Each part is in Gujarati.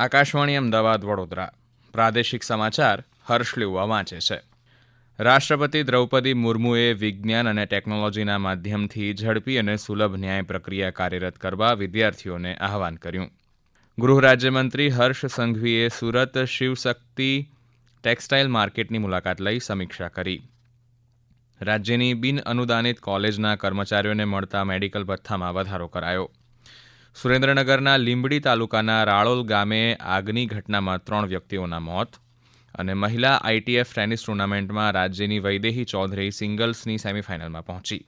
આકાશવાણી અમદાવાદ વડોદરા. પ્રાદેશિક સમાચાર હર્ષ લેવા વાંચે છે. રાષ્ટ્રપતિ દ્રૌપદી મુર્મુએ વિજ્ઞાન અને ટેકનોલોજીના માધ્યમથી ઝડપી અને સુલભ ન્યાય પ્રક્રિયા કાર્યરત કરવા વિદ્યાર્થીઓને આહવાન કર્યું. ગૃહ રાજ્યમંત્રી હર્ષ સંઘવીએ સુરત શિવશક્તિ ટેક્સટાઇલ માર્કેટની મુલાકાત લઈ સમીક્ષા કરી. રાજ્યની બિન અનુદાનિત કોલેજના કર્મચારીઓને મળતા મેડિકલ ભથ્થામાં વધારો કરાયો. સુરેન્દ્રનગરના લીંબડી તાલુકાના રાળોલ ગામે આગની ઘટનામાં ત્રણ વ્યક્તિઓના મોત અને મહિલા આઈટીએફ ટેનિસ ટુર્નામેન્ટમાં રાજ્યની વૈદેહી ચૌધરી સિંગલ્સની સેમીફાઇનલમાં પહોંચી.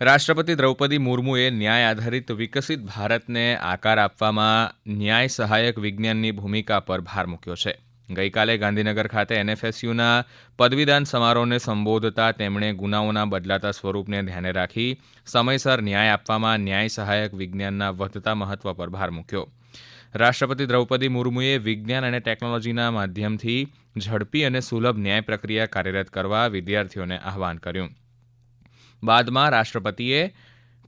રાષ્ટ્રપતિ દ્રૌપદી મુર્મુએ ન્યાય આધારિત વિકસિત ભારતને આકાર આપવામાં ન્યાય સહાયક વિજ્ઞાનની ભૂમિકા પર ભાર મૂક્યો છે. ગઈકાલે ગાંધીનગર ખાતે એનએફએસયુના પદવીદાન સમારોહને સંબોધતા તેમણે ગુનાઓના બદલાતા સ્વરૂપને ધ્યાને રાખી સમયસર ન્યાય આપવામાં ન્યાય સહાયક વિજ્ઞાનના વધતા મહત્વ પર ભાર મૂક્યો. રાષ્ટ્રપતિ દ્રૌપદી મુર્મુએ વિજ્ઞાન અને ટેકનોલોજીના માધ્યમથી ઝડપી અને સુલભ ન્યાય પ્રક્રિયા કાર્યરત કરવા વિદ્યાર્થીઓને આહવાન કર્યું. બાદમાં રાષ્ટ્રપતિએ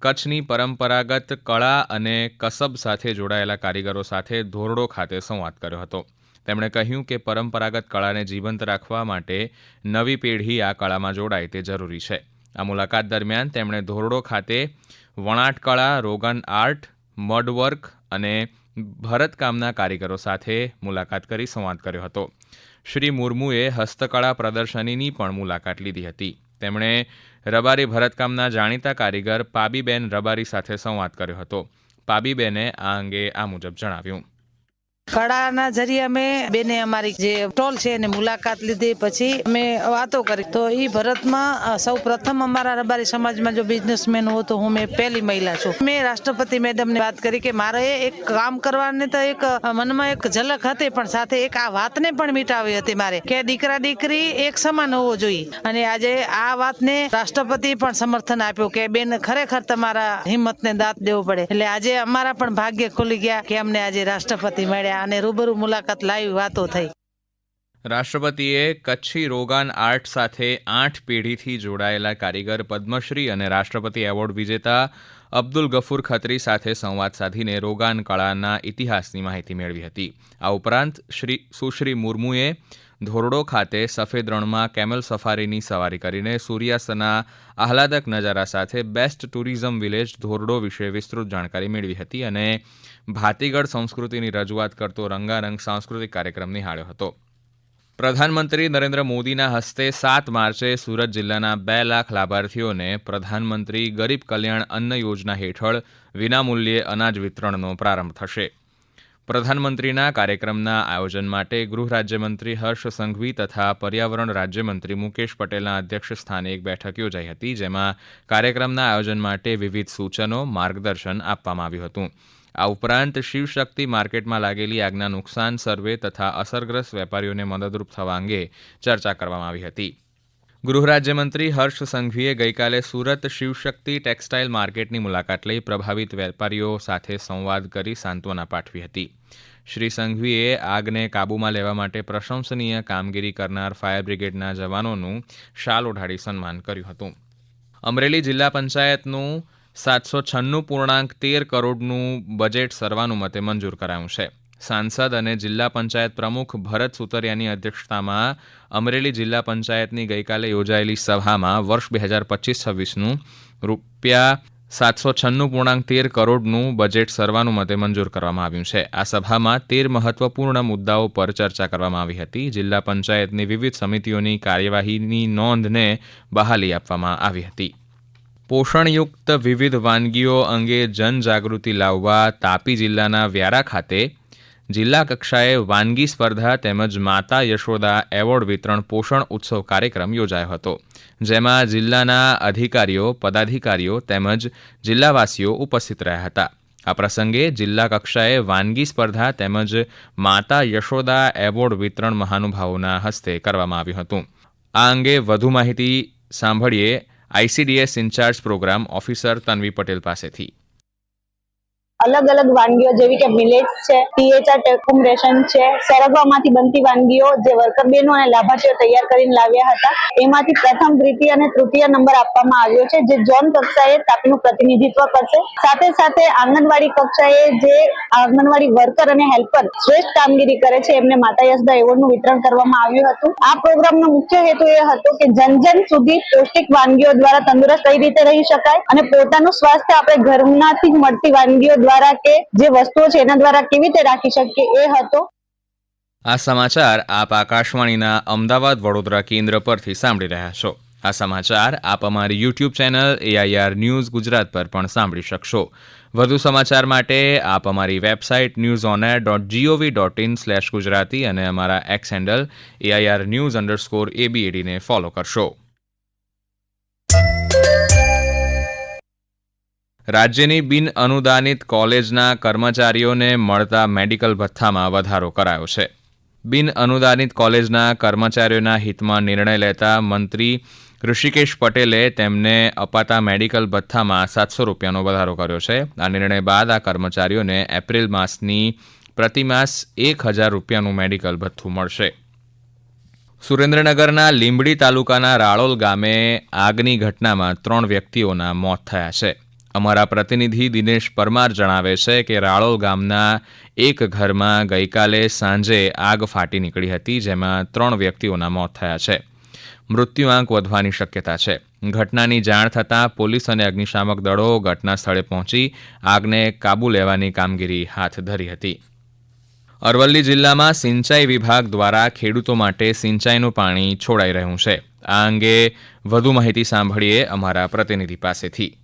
કચ્છની પરંપરાગત કળા અને કસબ સાથે જોડાયેલા કારીગરો સાથે ધોરડો ખાતે સંવાદ કર્યો હતો. તેમણે કહ્યું કે પરંપરાગત કળાને જીવંત રાખવા માટે નવી પેઢી આ કળામાં જોડાય તે જરૂરી છે. આ મુલાકાત દરમિયાન તેમણે ધોરડો ખાતે વણાટ કળા, રોગન આર્ટ, મડવર્ક અને ભરતકામના કારીગરો સાથે મુલાકાત કરી સંવાદ કર્યો હતો. શ્રી મુર્મુએ હસ્તકળા પ્રદર્શનીની પણ મુલાકાત લીધી હતી. તેમણે રબારી ભરતકામના જાણીતા કારીગર પાબીબેન રબારી સાથે સંવાદ કર્યો હતો. પાબીબેને આ અંગે આ મુજબ જણાવ્યું. કળાના જરીએ અમે બેને અમારી જે ટોલ છે એની મુલાકાત લીધી. પછી અમે વાતો કરી. તો એ ભરતમાં સૌ પ્રથમ અમારા રબારી સમાજમાં જો બિઝનેસમેન હો તો હું મેં પહેલી મહિલા છું. મેં રાષ્ટ્રપતિ મેડમને વાત કરી કે મારે એક કામ કરવાની તો એક મનમાં એક ઝલક હતી, પણ સાથે એક આ વાતને પણ મિટાવી હતી મારે કે દીકરા દીકરી એક સમાન હોવો જોઈએ. અને આજે આ વાતને રાષ્ટ્રપતિ પણ સમર્થન આપ્યું કે બેન ખરેખર તમારા હિંમતને દાંત દેવો પડે. એટલે આજે અમારા પણ ભાગ્ય ખુલી ગયા કે અમને આજે રાષ્ટ્રપતિ મળ્યા. અને રૂબરૂ મુલાકાત લાવી વાતો થઈ. રાષ્ટ્રપતિએ કચ્છી રોગાન આર્ટ સાથે આઠ પેઢીથી જોડાયેલા કારીગર, પદ્મશ્રી અને રાષ્ટ્રપતિ એવોર્ડ વિજેતા અબ્દુલ ગફુર ખત્રી સાથે સંવાદ સાધીને રોગાન કળાના ઇતિહાસની માહિતી મેળવી હતી. આ ઉપરાંત શ્રી સુશ્રી મુર્મુએ ધોરડો ખાતે સફેદ રણમાં કેમલ સફારીની સવારી કરીને સૂર્યાસ્તના આહલાદક નજારા સાથે બેસ્ટ ટુરિઝમ વિલેજ ધોરડો વિશે વિસ્તૃત જાણકારી મેળવી હતી અને ભાતીગઢ સંસ્કૃતિની રજૂઆત કરતો રંગારંગ સાંસ્કૃતિક કાર્યક્રમ નિહાળ્યો હતો. પ્રધાનમંત્રી નરેન્દ્ર મોદીના હસ્તે સાત માર્ચે સુરત જિલ્લાના બે લાખ લાભાર્થીઓને પ્રધાનમંત્રી ગરીબ કલ્યાણ અન્ન યોજના હેઠળ વિનામૂલ્યે અનાજ વિતરણનો પ્રારંભ થશે. પ્રધાનમંત્રીના કાર્યક્રમના આયોજન માટે ગૃહ રાજ્યમંત્રી હર્ષ સંઘવી તથા પર્યાવરણ રાજ્યમંત્રી મુકેશ પટેલના અધ્યક્ષ સ્થાને એક બેઠક યોજાઈ હતી, જેમાં કાર્યક્રમના આયોજન માટે વિવિધ સૂચનો, માર્ગદર્શન આપવામાં આવ્યું હતું. આ ઉપરાંત શિવશક્તિ માર્કેટમાં લાગેલી આગના નુકસાન સર્વે તથા અસરગ્રસ્ત વેપારીઓને મદદરૂપ થવા અંગે ચર્ચા કરવામાં આવી હતી. ગૃહ રાજ્યમંત્રી હર્ષ સંઘવીએ ગઈકાલે સુરત શિવશક્તિ ટેક્સટાઇલ માર્કેટની મુલાકાત લઈ પ્રભાવિત વેપારીઓ સાથે સંવાદ કરી સાંત્વના પાઠવી હતી. શ્રી સંઘવીએ આગને કાબૂમાં લેવા માટે પ્રશંસનીય કામગીરી કરનાર ફાયર બ્રિગેડના જવાનોનું શાલ ઓઢાડી સન્માન કર્યું હતું. અમરેલી જિલ્લા પંચાયતનું સાતસો છન્નું પૂર્ણાંક તેર કરોડનું બજેટ સર્વાનુમતે મંજૂર કરાયું છે. સાંસદ અને જિલ્લા પંચાયત પ્રમુખ ભરત સુતરિયાની અધ્યક્ષતામાં અમરેલી જિલ્લા પંચાયતની ગઈકાલે યોજાયેલી સભામાં વર્ષ બે હજાર પચીસ છવ્વીસનું રૂપિયા સાતસો છન્નું પૂર્ણાંક તેર કરોડનું બજેટ સર્વાનુમતે મંજૂર કરવામાં આવ્યું છે. આ સભામાં તેર મહત્વપૂર્ણ મુદ્દાઓ પર ચર્ચા કરવામાં આવી હતી. જિલ્લા પંચાયતની વિવિધ સમિતિઓની કાર્યવાહીની નોંધને બહાલી આપવામાં આવી હતી. પોષણયુક્ત વિવિધ વાનગીઓ અંગે જનજાગૃતિ લાવવા તાપી જિલ્લાના વ્યારા ખાતે જિલ્લા કક્ષાએ વાનગી સ્પર્ધા તેમજ માતા યશોદા એવોર્ડ વિતરણ પોષણ ઉત્સવ કાર્યક્રમ યોજાયો હતો, જેમાં જિલ્લાના અધિકારીઓ, પદાધિકારીઓ તેમજ જિલ્લાવાસીઓ ઉપસ્થિત રહ્યા હતા. આ પ્રસંગે જિલ્લા કક્ષાએ વાનગી સ્પર્ધા તેમજ માતા યશોદા એવોર્ડ વિતરણ મહાનુભાવોના હસ્તે કરવામાં આવ્યું હતું. આ અંગે વધુ માહિતી સાંભળીએ ICDS in charge programme officer Tanvi Patel પાસેથી. અલગ અલગ વાનગીઓ જેવી કે મિલેટ્સ છે પીએચઆર ટેકુમ રેશન છે, સેરગવામાંથી બનતી વાનગીઓ જે વર્કર બહેનો અને લાભાર્થીઓ તૈયાર કરીને લાવ્યા હતા, એમાંથી પ્રથમ દ્વિતીય અને તૃતીય નંબર આપવામાં આવ્યો છે, જે ઝોન કક્ષાએ તાપીનું પ્રતિનિધિત્વ કરશે. સાથે સાથે આંગણવાડી કક્ષાએ જે આંગણવાડી વર્કર અને હેલ્પર શ્રેષ્ઠ કામગીરી કરે છે, એમને માતા યશદા એવોર્ડનું વિતરણ કરવામાં આવ્યું હતું. આ પ્રોગ્રામનો મુખ્ય હેતુ એ હતો કે જન જન સુધી પૌષ્ટિક વાનગીઓ દ્વારા તંદુરસ્ત કઈ રીતે રહી શકાય અને પોતાનું સ્વાસ્થ્ય આપણે ઘરમાંથી મળતી વાનગીઓ દ્વારા કે જે વસ્તુઓ છે એના દ્વારા કેવી રીતે રાખી શકીએ એ હતો. આ સમાચાર આપ આકાશવાણીના અમદાવાદ વડોદરા કેન્દ્ર પરથી સાંભળી રહ્યા છો. આ સમાચાર આપ અમારી YouTube channel AIR news Gujarat પર પણ સાંભળી શકશો. વધુ સમાચાર માટે આપ અમારી website news on air dot gov dot in slash Gujarati અને અમારા X handle AIR news underscore એબીએડીને follow કરશો. રાજ્યની બિન અનુદાનિત કોલેજના કર્મચારીઓને મળતા મેડિકલ ભથ્થામાં વધારો કરાયો છે. બિન અનુદાનિત કોલેજના કર્મચારીઓના હિતમાં નિર્ણય લેતા મંત્રી ઋષિકેશ પટેલે તેમને અપાતા મેડિકલ ભથ્થામાં સાતસો રૂપિયાનો વધારો કર્યો છે. આ નિર્ણય બાદ આ કર્મચારીઓને એપ્રિલ માસની પ્રતિમાસ એક હજાર રૂપિયાનું મેડિકલ ભથ્થું મળશે. સુરેન્દ્રનગરના લીંબડી તાલુકાના રાળોલ ગામે આગની ઘટનામાં ત્રણ વ્યક્તિઓના મોત થયા છે. અમારા પ્રતિનિધિ દિનેશ પરમાર જણાવે છે કે રાળોલ ગામના એક ઘરમાં ગઈકાલે સાંજે આગ ફાટી નીકળી હતી, જેમાં ત્રણ વ્યક્તિઓના મોત થયા છે. મૃત્યુઆંક વધવાની શક્યતા છે. ઘટનાની જાણ થતાં પોલીસ અને અગ્નિશામક દળો ઘટના સ્થળે પહોંચી આગને કાબૂ લેવાની કામગીરી હાથ ધરી હતી. અરવલ્લી જિલ્લામાં સિંચાઈ વિભાગ દ્વારા ખેડૂતો માટે સિંચાઈનું પાણી છોડાઈ રહ્યું છે. આ અંગે વધુ માહિતી સાંભળીએ અમારા પ્રતિનિધિ પાસેથી.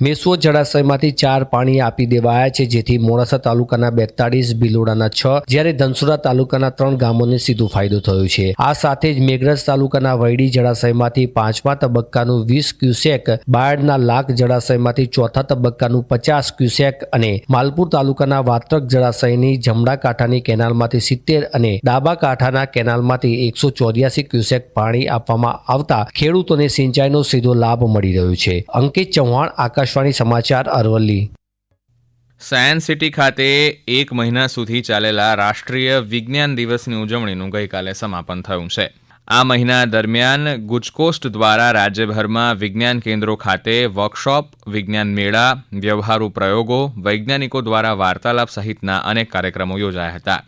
મેસુઓ જળાશયમાંથી ચાર પાણી આપી દેવાયા છે, જેથી મોડાસા તાલુકાના બેતાળીસ બિલોડાના છ, જ્યારે ધનસુરા તાલુકાના ત્રણ ગામોને સીધો ફાયદો થયો છે. આ સાથે જ મેઘરજ તાલુકાના વૈડી જળાશયમાંથી પાંચમા તબક્કાનું વીસ ક્યુસેક, બાયડના લાખ જળાશયમાંથી ચોથા તબક્કાનું પચાસ ક્યુસેક અને માલપુર તાલુકાના વાત્રક જળાશયની જમણા કાંઠાની કેનાલમાંથી સિત્તેર અને ડાબા કાંઠાના કેનાલમાંથી એકસો ચોર્યાસી ક્યુસેક પાણી આપવામાં આવતા ખેડૂતોને સિંચાઈનો સીધો લાભ મળી રહ્યો છે. અંકિત ચૌહાણ આકાશવાણી સમાચાર અરવલ્લી. સાયન્સ સિટી ખાતે એક મહિના સુધી ચાલેલા રાષ્ટ્રીય વિજ્ઞાન દિવસની ઉજવણીનું ગઈકાલે સમાપન થયું છે. આ મહિના દરમિયાન ગુજકોસ્ટ દ્વારા રાજ્યભરમાં વિજ્ઞાન કેન્દ્રો ખાતે વર્કશોપ, વિજ્ઞાન મેળા, વ્યવહારુ પ્રયોગો, વૈજ્ઞાનિકો દ્વારા વાર્તાલાપ સહિતના અનેક કાર્યક્રમો યોજાયા હતા.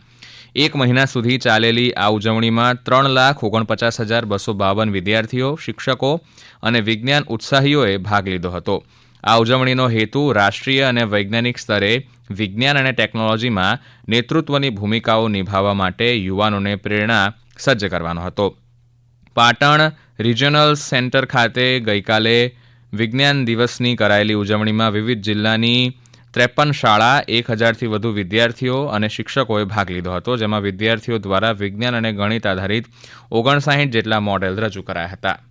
એક મહિના સુધી ચાલેલી આ ઉજવણીમાં ત્રણ લાખ ઓગણપચાસ હજાર બસો બાવન વિદ્યાર્થીઓ, શિક્ષકો અને વિજ્ઞાન ઉત્સાહીઓએ ભાગ લીધો હતો. આ ઉજવણીનો હેતુ રાષ્ટ્રીય અને વૈજ્ઞાનિક સ્તરે વિજ્ઞાન અને ટેકનોલોજીમાં નેતૃત્વની ભૂમિકાઓ નિભાવવા માટે યુવાનોને પ્રેરણા સજ્જ કરવાનો હતો. પાટણ રિજનલ સેન્ટર ખાતે ગઈકાલે વિજ્ઞાન દિવસની કરાયેલી ઉજવણીમાં વિવિધ જિલ્લાની ત્રેપન શાળા, એક હજારથી વધુ વિદ્યાર્થીઓ અને શિક્ષકોએ ભાગ લીધો હતો, જેમાં વિદ્યાર્થીઓ દ્વારા વિજ્ઞાન અને ગણિત આધારિત ઓગણસાઠ જેટલા મોડેલ રજૂ કરાયા હતા.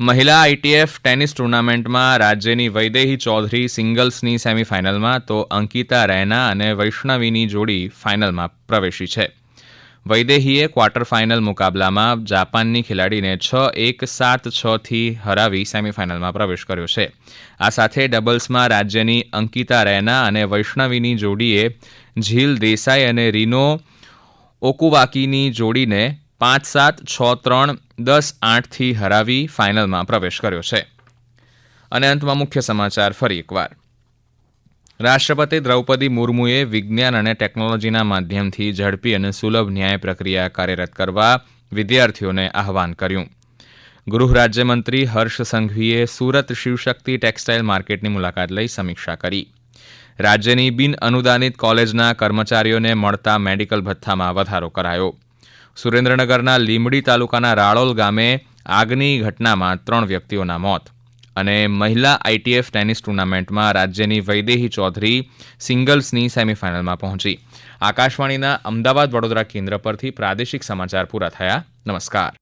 મહિલા આઈટીએફ ટેનિસ ટુર્નામેન્ટમાં રાજ્યની વૈદેહી ચૌધરી સિંગલ્સની સેમીફાઇનલમાં તો અંકિતા રૈના અને વૈષ્ણવીની જોડી ફાઇનલમાં પ્રવેશી છે. વૈદેહીએ ક્વાર્ટર ફાઇનલ મુકાબલામાં જાપાનની ખેલાડીને છ એક સાત છથી હરાવી સેમીફાઇનલમાં પ્રવેશ કર્યો છે. આ સાથે ડબલ્સમાં રાજ્યની અંકિતા રૈના અને વૈષ્ણવીની જોડીએ ઝીલ દેસાઈ અને રીનો ઓકુવાકીની જોડીને પાંચ સાત છ ત્રણ દસ આઠથી હરાવી ફાઇનલમાં પ્રવેશ કર્યો છે. અને અંતમાં મુખ્ય સમાચાર ફરી એકવાર. રાષ્ટ્રપતિ દ્રૌપદી મુર્મુએ વિજ્ઞાન અને ટેકનોલોજીના માધ્યમથી ઝડપી અને સુલભ ન્યાય પ્રક્રિયા કાર્યરત કરવા વિદ્યાર્થીઓને આહવાન કર્યું. ગૃહ રાજ્યમંત્રી હર્ષ સંઘવીએ સુરત શિવશક્તિ ટેક્સટાઇલ માર્કેટની મુલાકાત લઈ સમીક્ષા કરી. રાજ્યની બિન અનુદાનિત કોલેજના કર્મચારીઓને મળતા મેડિકલ ભથ્થામાં વધારો કરાયો. સુરેન્દ્રનગરના લીંબડી તાલુકાના રાળોલ ગામે આગની ઘટનામાં ત્રણ વ્યક્તિઓના મોત અને મહિલા આઈટીએફ ટેનિસ ટુર્નામેન્ટમાં રાજ્યની વૈદેહી ચૌધરી સિંગલ્સની સેમીફાઇનલમાં પહોંચી. આકાશવાણીના અમદાવાદ વડોદરા કેન્દ્ર પરથી પ્રાદેશિક સમાચાર પૂરા થયા. નમસ્કાર.